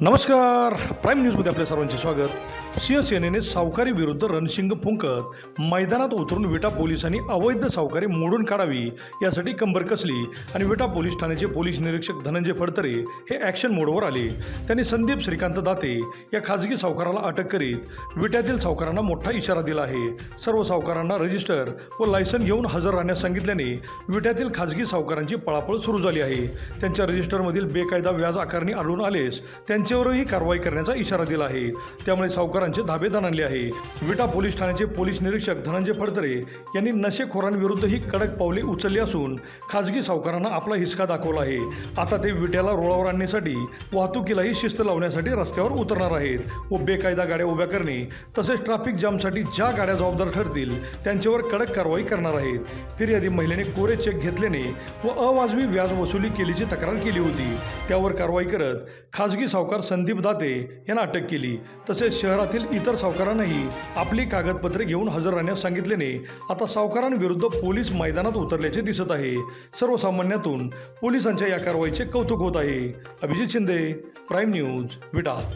नमस्कार. प्राईम न्यूजमध्ये आपल्या सर्वांचे स्वागत. शिवसेनेने सावकारी विरुद्ध रणशिंग फुंकत. मैदानात उतरून विटा पोलिसांनी अवैध सावकारी मोडून काढावी यासाठी कंबर कसली आणि विटा पोलीस ठाण्याचे पोलीस निरीक्षक धनंजय फडतरे हे ॲक्शन मोडवर आले. त्यांनी संदीप श्रीकांत दाते या खाजगी सावकाराला अटक करीत विट्यातील सावकारांना मोठा इशारा दिला आहे. सर्व सावकारांना रजिस्टर व लायसन घेऊन हजर राहण्यास सांगितल्याने विट्यातील खाजगी सावकारांची पळापळ सुरू झाली आहे. त्यांच्या रजिस्टरमधील बेकायदा व्याज आकारणी आढळून आलेस त्यांच्या त्यांच्यावरही कारवाई करण्याचा इशारा दिला आहे. त्यामुळे सावकारांचे धाबे आणले आहे. विटा पोलीस ठाण्याचे पोलीस निरीक्षक धनंजय फडतरे यांनी नशेखोरांविरुद्ध ही कडक पावले उचलली असून खाजगी सावकारांना आपला हिसका दाखवला आहे. आता ते विट्याला रुळावर आणण्यासाठी वाहतुकीलाही शिस्त लावण्यासाठी रस्त्यावर उतरणार आहेत व बेकायदा गाड्या उभ्या करणे तसेच ट्रॅफिक जामसाठी ज्या गाड्या जबाबदार ठरतील त्यांच्यावर कडक कारवाई करणार आहेत. फिर्यादी महिलेने कोरे चेक घेतल्याने व अवाजवी व्याज वसुली केल्याची तक्रार केली होती. त्यावर कारवाई करत खाजगी सावकार संदीप दाते यांना अटक केली. तसेच शहरातील इतर सावकारांनाही आपली कागदपत्रे घेऊन हजर राहण्यास सांगितल्याने आता सावकारांविरुद्ध पोलीस मैदानात उतरल्याचे दिसत आहे. सर्वसामान्यातून पोलिसांच्या या कारवाईचे कौतुक होत आहे. Abhijit Shinde prime news Vita.